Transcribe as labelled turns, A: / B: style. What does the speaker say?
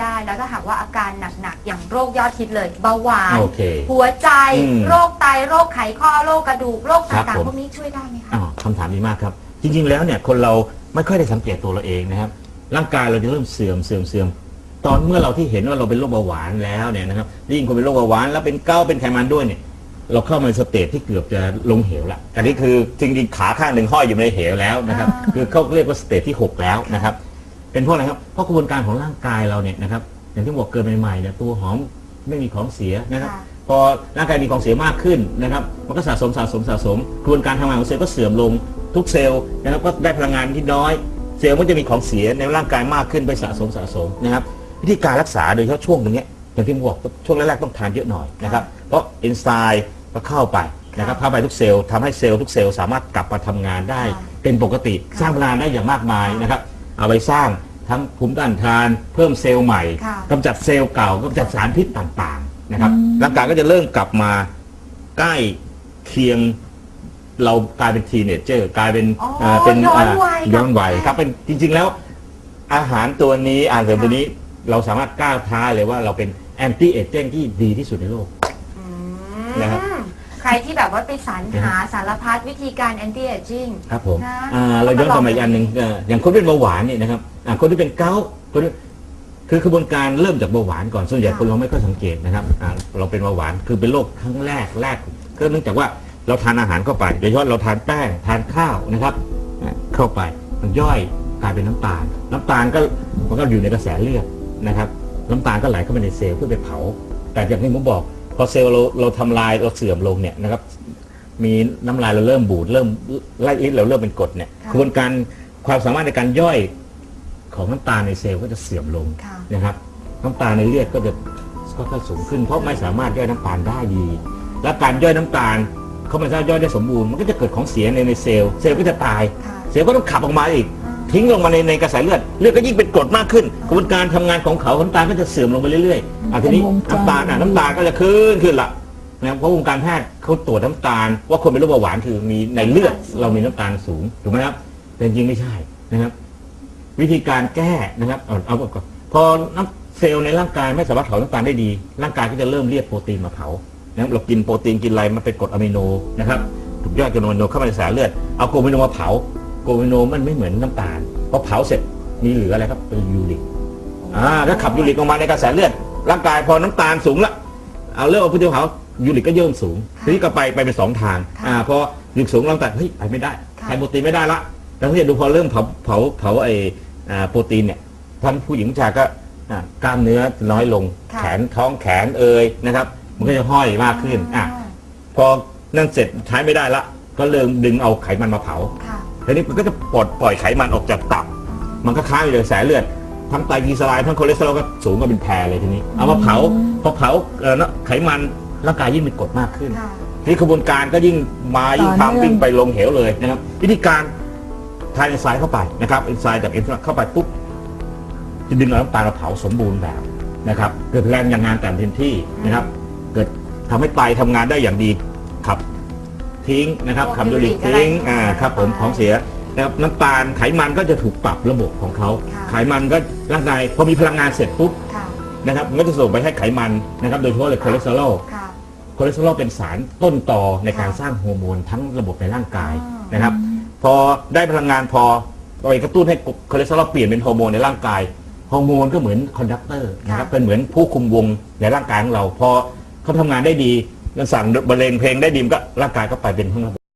A: ได้ แล้วถ้าหากว่าอาการหนักๆ อย่างโรคยอดฮิตเลยเบาหวาน
B: โอเค
A: หัวใจ
B: อืม
A: โรคไต โรคไขข้อ โรคกระดูก โรค
B: ครับ
A: ต่าง
B: ผม
A: ๆ พวกนี้ช่วยได้ไหมคะ
B: อ้าวคำถามดีมากครับ จริง ๆ แล้วเนี่ยคนเราไม่ค่อยได้สังเกตตัวเราเองนะครับ ร่างกายเราจะเริ่มเสื่อมเสื่อมเสื่อมตอนเมื่อเราที่เห็นว่าเราเป็นโรคเบาหวานแล้วเนี่ยนะครับยิ่งคนเป็นโรคเบาหวานแล้วเป็นเก้าต์เป็นไขมันด้วยเนี่ย เราเข้ามาในสเตจที่เกือบจะลงเหวละอันนี้คือจริงๆขาข้างหนึ่งห้อยอยู่ในเหวแล้วนะครับ
A: อ่า
B: คือเขาเรียกว่าสเตจที่หกแล้วนะครับ เป็นเพราะอะไรครับ เพราะกระบวนการของร่างกายเราเนี่ยนะครับ อย่างที่บอกเกิดใหม่ๆเนี่ยตัวหอมไม่มีของเสียนะครับ
A: ค่ะ
B: พอร่างกายมีของเสียมากขึ้นนะครับ มันก็สะสมสะสมสะสม กระบวนการทำงานของเซลล์ก็เสื่อมลงทุกเซลล์นะครับก็ได้พลังงานที่น้อย เซลล์มันจะมีของเสียในร่างกายมากขึ้นไปสะสมสะสมนะครับ วิธีการรักษาโดยเฉพาะช่วงตรงเนี้ยอย่างที่ผมบอกช่วงแรกๆต้องทานเยอะหน่อยนะครับ เพราะเอนไซม์ก็เข้าไปนะครับเข้าไปทุกเซลล์ทำให้เซลล์ทุกเซลล์สามารถกลับมาทำงานได้
A: ค่ะ
B: เป็นปกติสร้างพลังงานได้อย่างมากมายนะครับ เอาไปสร้างทั้งภูมิต้านทานเพิ่มเซลล์ใหม่
A: ค่ะ
B: กำจัดเซลล์เก่ากำจัดสารพิษต่างๆนะครับร่างกายก็จะเริ่มกลับมาใกล้เคียงเรากลายเป็นทีเนจเจอร์กลายเป็น
A: อ๋อ
B: เอ่อเป็น
A: ย้อนวัย
B: ย้อนวัย
A: กลับมา
B: ครับเป็นจริงๆแล้วอาหารตัวนี้อาหารเสริมตัวนี้เราสามารถกล้าท้าเลยว่าเราเป็นแอนตี้เอเจนต์ที่ดีที่สุดในโลก
A: อื
B: นะครับ
A: มใค รที่แบบว่าไปสรรหาสารพัดวิธีการ anti aging
B: ครับผม
A: นะ
B: อ่าเราย้อนกลับมาอีกอันหนึ่งเอ่ออย่างคนที่เป็นเบาหวานเนี่ยนะครับอ่าคนที่เป็นเกาต์คนที่คือกระบวนการเริ่มจากเบาหวานก่อนส่วนใหญ่
A: ค่ะ
B: คนเราไม่ค่อยสังเกตนะครับอ่าเราเป็นเบาหวานคือเป็นโรคครั้งแรกแรกก็เนื่องจากว่าเราทานอาหารเข้าไปโดยเฉพาะเราทานแป้งทานข้าวนะครับอ่าเข้าไปมันย่อยกลายเป็นน้ำตาล น้ำตาลก็มันก็อยู่ในกระแสเลือดนะครับ น้ำตาลก็ไหลเข้าไปในเซลล์เพื่อไปเผา แต่อย่างที่ผมบอก พอเซลล์เราเราทำลายเราเสื่อมลงเนี่ยนะครับ มีน้ำลายเราเริ่มบูดเริ่มไล่อิดเราเริ่มเป็นกรดเนี่ย
A: ค่ะ
B: กระบวนการความสามารถในการย่อยของน้ำตาลในเซลล์ก็จะเสื่อมลง
A: ค่ะ
B: นะครับน้ำตาลในเลือดก็จะค่อยๆสูงขึ้น เพราะไม่สามารถย่อยน้ำตาลได้ดี และการย่อยน้ำตาลเขาไม่สามารถย่อยได้สมบูรณ์มันก็จะเกิดของเสียในในเซลล์เซลล์ก็จะตาย
A: ค่ะ
B: เซลล์ก็ต้องขับออกมาอีก ทิ้งลงมาในในกระแสเลือดเลือดก็ยิ่งเป็นกรดมากขึ้นกระบวนการทำงานของเขาน้ำตาลก็จะเสื่อมลงไปเรื่อยๆอะทีนี้
C: เป็นวงจร
B: น้ำตาลอะน้ำตาลก็จะขึ้นขึ้นละนะครับเพราะวงการแพทย์เขาตรวจน้ำตาล ว่าคนเป็นโรคเบาหวานคือมีในเลือดเรามีน้ำตาลสูงถูกไหมครับแต่จริงๆไม่ใช่นะครับ วิธีการแก้นะครับเอาเอาก่อนพอน้ำเซลล์ในร่างกายไม่สามารถเผาน้ำตาลได้ดี ร่างกายก็จะเริ่มเรียกโปรตีนมาเผานะครับเรากินโปรตีนกินอะไรมันเป็นกรดอะมิโนนะครับถูกย่อยกรดอะมิโนเข้ามาในสารเลือดเอาโกรดอะมิโนมาเผา โกรดอะมิโนมันไม่เหมือนน้ำตาลพอเผาเสร็จมีเหลืออะไรครับเป็นยูริกอ่าถ้าขับยูริกออกมาในกระแสเลือดร่างกายพอน้ำตาลสูงละเอาเลือดเอาพุทธเผายูริกก็เยิ่มสูง
A: ค่ะ
B: ทีนี้ก็ไปไปเป็นสองทาง
A: ค่ะ
B: อ่าพอยูริกสูงร่างกายเฮ้ยไปไม่ได้
A: ค่ะ
B: ใช้โปรตีนไม่ได้ละแล้วที่ดูพอเริ่มเผาเผาเผาไออ่าโปรตีนเนี่ยท่านผู้หญิงผู้ชายก็อ่ากล้ามเนื้อน้อยลง
A: ค่ะ
B: แขนท้องแขนเอยนะครับ มันก็จะห้อยมากขึ้นอะพอนั่นเสร็จใช้ไม่ได้ละ ก็เริ่มดึงเอาไขมันมาเผา
A: ค่ะ
B: ทีนี้มันก็จะปลดปล่อยไขมันออกจากตับ มันก็ค้างอยู่ในกระแสเลือด ทั้งไตรกลีเซอไรด์ทั้งคอเลสเตอรอลก็สูงก็เป็นแพรเลยทีนี้ เอามาเผาพอเผาเอ่อนะไขมันร่างกายยิ่งเป็นกรดมากขึ้น
A: ค่ะ
B: ทีนี้กระบวนการก็ยิ่งมายิ่ง
C: ต่อเนื่อง
B: ทำวิ่งไปลงเหวเลยนะครับ วิธีการทานเอนไซม์เข้าไปนะครับเอนไซม์จากเอนไซม์เข้าไปปุ๊บจะดึงเอาน้ำตาลมาเผาสมบูรณ์แบบนะครับ เกิดแรงอย่างงานแต่เต็มที่นะครับ เกิดทำให้ไตทำงานได้อย่างดีขับ ทิ้งนะครับ
A: พวก
B: ขับยูริก
A: ยูริกอะไร
B: ทิ้งอ่าครับผม
A: ใช่
B: ของเสียนะครับน้ำตาลไขมันก็จะถูกปรับระบบของเขา
A: ค่ะ
B: ไขมันก็ร่างกายพอมีพลังงานเสร็จปุ๊บ
A: ค่ะ
B: นะครับมันก็จะส่งไปให้ไขมันนะครับโดยเฉพาะเลยคอเลสเตอรอล
A: ค่ะ
B: คอเลสเตอรอลเป็นสารต้นต่อในการ
A: ค่ะ
B: สร้างฮอร์โมนทั้งระบบในร่างกาย
A: อ๋อ
B: นะครับ พอได้พลังงานพอไปกระตุ้นให้คอเลสเตอรอลเปลี่ยนเป็นฮอร์โมนในร่างกายฮอร์โมนก็เหมือนคอนดักเตอร์นะครับ
A: ค่ะ
B: เป็นเหมือนผู้คุมวงในร่างกายของเราพอเขาทำงานได้ดีมัน สั่งบรรเลงเพลงได้ดีมก็ร่างกายก็ไปเป็นข้างระบบ